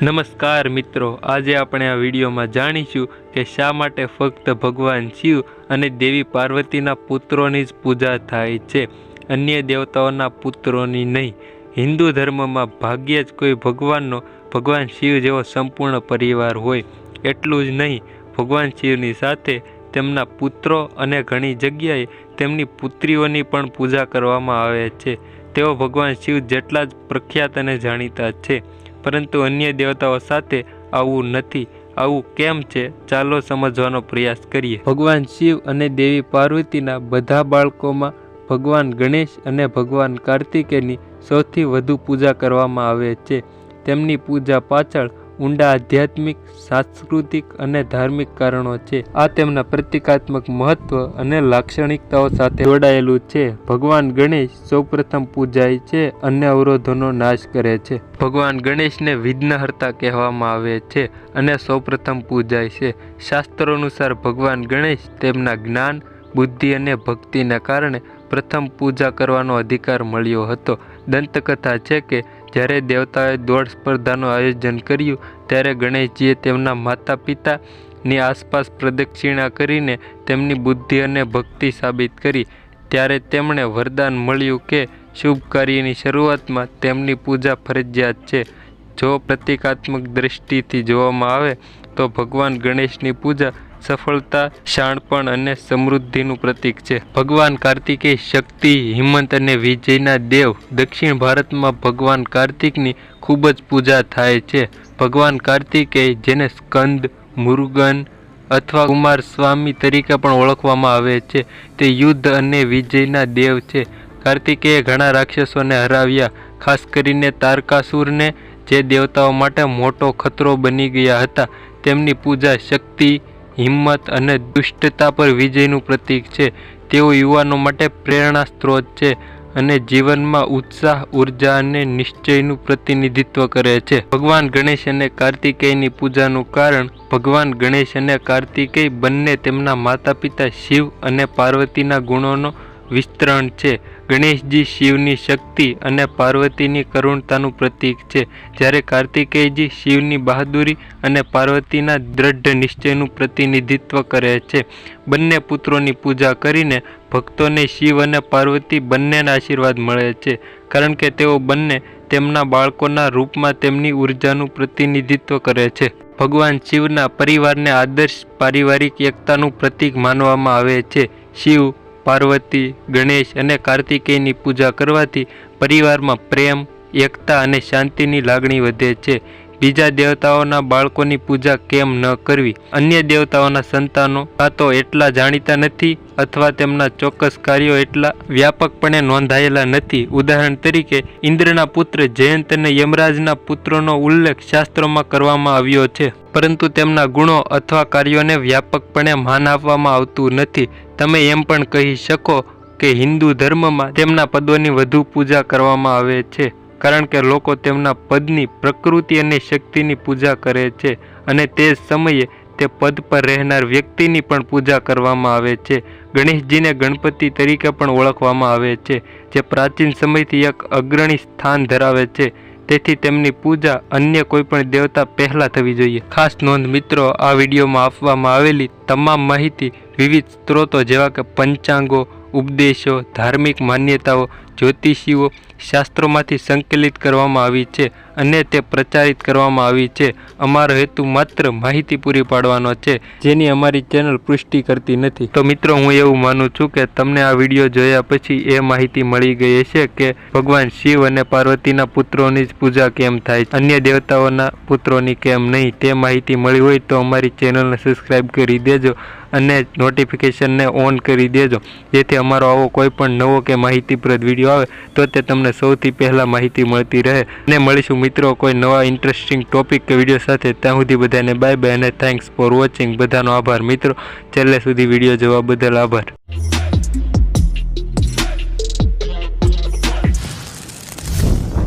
નમસ્કાર મિત્રો, આજે આપણે આ વિડીયોમાં જાણીશું કે શા માટે ફક્ત ભગવાન શિવ અને દેવી પાર્વતીના પુત્રોની જ પૂજા થાય છે, અન્ય દેવતાઓના પુત્રોની નહીં. હિન્દુ ધર્મમાં ભાગ્યે જ કોઈ ભગવાનનો, ભગવાન શિવ જેવો સંપૂર્ણ પરિવાર હોય, એટલું જ નહીં. ભગવાન શિવની સાથે તેમના પુત્રો અને ઘણી જગ્યાએ તેમની પુત્રીઓની પણ પૂજા કરવામાં આવે છે. તેઓ ભગવાન શિવ જેટલા જ પ્રખ્યાત અને જાણીતા છે. પરંતુ અન્ય દેવતાઓ સાથે આવું નથી. આવું કેમ છે? ચાલો સમજવાનો પ્રયાસ કરીએ. ભગવાન શિવ અને દેવી પાર્વતીના બધા બાળકોમાં ભગવાન ગણેશ અને ભગવાન કાર્તિકેયની સૌથી વધુ પૂજા કરવામાં આવે છે. તેમની પૂજા પાછળ ઊંડા આધ્યાત્મિક, સાંસ્કૃતિક અને ધાર્મિક કારણો છે. આ તેમના પ્રતિકાત્મક મહત્વ અને લાક્ષણિકતાઓ સાથે જોડાયેલું છે. ભગવાન ગણેશ સૌપ્રથમ પૂજાય છે અન્ય અવરોધોનો નાશ કરે છે. ભગવાન ગણેશને વિઘ્નહર્તા કહેવામાં આવે છે અને સૌપ્રથમ પૂજાય છે. શાસ્ત્રો અનુસાર ભગવાન ગણેશ તેમના જ્ઞાન, બુદ્ધિ અને ભક્તિના કારણે પ્રથમ પૂજા કરવાનો અધિકાર મળ્યો હતો. દંતકથા છે કે જ્યારે દેવતાઓએ દોડ સ્પર્ધાનું આયોજન કર્યું, ત્યારે ગણેશજીએ તેમના માતા પિતાની આસપાસ પ્રદક્ષિણા કરીને તેમની બુદ્ધિ અને ભક્તિ સાબિત કરી. ત્યારે તેમણે વરદાન મળ્યું કે શુભ કાર્યની શરૂઆતમાં તેમની પૂજા ફરજિયાત છે. જો પ્રતિકાત્મક દ્રષ્ટિથી જોવામાં આવે, તો ભગવાન ગણેશની પૂજા સફળતા, શાણપણ અને સમૃદ્ધિનું પ્રતીક છે. ભગવાન કાર્તિકેય શક્તિ, હિંમત અને વિજયના દેવ દક્ષિણ ભારતમાં ભગવાન કાર્તિકની ખૂબ જ પૂજા થાય છે. ભગવાન કાર્તિકેય જેને સ્કંદ, મુરુગન અથવા કુમાર સ્વામી તરીકે પણ ઓળખવામાં આવે છે, તે યુદ્ધ અને વિજયના દેવ છે. કાર્તિકેયે ઘણા રાક્ષસોને હરાવ્યા, ખાસ કરીને તારકાસુરને, જે દેવતાઓ માટે મોટો ખતરો બની ગયા હતા. તેમની પૂજા શક્તિ હિંમત અને દુષ્ટતા પર વિજયનું પ્રતીક છે. તેઓ યુવાનો માટે પ્રેરણા સ્ત્રોત છે અને જીવનમાં ઉત્સાહ, ઊર્જા અને નિશ્ચયનું પ્રતિનિધિત્વ કરે છે. ભગવાન ગણેશ અને કાર્તિકેયની પૂજાનું કારણ ભગવાન ગણેશ અને કાર્તિકેય બંને તેમના માતા પિતા શિવ અને પાર્વતીના ગુણોનો વિસ્તરણ છે. ગણેશજી શિવની શક્તિ અને પાર્વતીની કરુણતાનું પ્રતીક છે. જ્યારે કાર્તિકેયજી શિવની બહાદુરી અને પાર્વતીના દ્રઢ નિશ્ચયનું પ્રતિનિધિત્વ કરે છે, બંને પુત્રોની પૂજા કરીને ભક્તોને શિવ અને પાર્વતી બંનેના આશીર્વાદ મળે છે. કારણ કે તેઓ બંને તેમના બાળકોના રૂપમાં તેમની ઉર્જાનું પ્રતિનિધિત્વ કરે છે. ભગવાન શિવના પરિવારને આદર્શ પારિવારિક એકતાનું પ્રતીક માનવામાં આવે છે. શિવ પાર્વતી ગણેશ અને કાર્તિકેયની પૂજા કરવાથી પરિવારમાં પ્રેમ એકતા અને શાંતિની લાગણી વધે છે. બીજા દેવતાઓના બાળકોની પૂજા કેમ ન કરવી? અન્ય દેવતાઓના સંતાનો કાં તો એટલા જાણીતા નથી અથવા તેમના ચોક્કસ કાર્યો એટલા વ્યાપકપણે નોંધાયેલા નથી? ઉદાહરણ તરીકે, ઇન્દ્રના પુત્ર જયંત અને યમરાજના પુત્રોનો ઉલ્લેખ શાસ્ત્રોમાં કરવામાં આવ્યો છે. પરંતુ તેમના ગુણો અથવા કાર્યોને વ્યાપકપણે માન આપવામાં આવતું નથી. તમે એમ પણ કહી શકો કે હિન્દુ ધર્મમાં તેમના પદોની વધુ પૂજા કરવામાં આવે છે. કારણ કે લોકો તેમના પદની પ્રકૃતિ અને શક્તિની પૂજા કરે છે અને તે જ સમયે તે પદ પર રહેનાર વ્યક્તિની પણ પૂજા કરવામાં આવે છે. ગણેશજીને ગણપતિ તરીકે પણ ઓળખવામાં આવે છે, જે પ્રાચીન સમયથી એક અગ્રણી સ્થાન ધરાવે છે. તેથી તેમની પૂજા અન્ય કોઈપણ દેવતા પહેલાં થવી જોઈએ. ખાસ નોંધ મિત્રો, આ વિડીયોમાં આપવામાં આવેલી તમામ માહિતી વિવિધ સ્ત્રોતો જેવા કે પંચાંગો, ઉપદેશો, ધાર્મિક માન્યતાઓ, જ્યોતિષીઓ શાસ્ત્રોમાંથી સંકલિત કરવામાં આવી છે અને તે પ્રચારિત કરવામાં આવી છે. અમારો હેતુ માત્ર માહિતી પૂરી પાડવાનો છે, જેની અમારી ચેનલ પુષ્ટિ કરતી નથી. તો મિત્રો, હું એવું માનું છું કે તમને આ વીડિયો જોયા પછી એ માહિતી મળી ગઈ હશે કે ભગવાન શિવ અને પાર્વતીના પુત્રોની જ પૂજા કેમ થાય અન્ય દેવતાઓના પુત્રોની કેમ નહીં? તે માહિતી મળી હોય તો અમારી ચેનલને સબસ્ક્રાઈબ કરી દેજો. અને નોટિફિકેશનને ઓન કરી દેજો. જેથી અમારો આવો કોઈ પણ નવો કે માહિતીપ્રદ વીડિયો આવે, તો તે તમને સૌથી પહેલાં માહિતી મળતી રહે. અને મળીશું મિત્રો કોઈ નવા ઇન્ટરેસ્ટિંગ ટોપિક કે વીડિયો સાથે. ત્યાં સુધી બધાને બાય બાય અને થેન્ક્સ ફોર વોચિંગ બધાનો આભાર મિત્રો. છેલ્લે સુધી વીડિયો જોવા બદલ આભાર.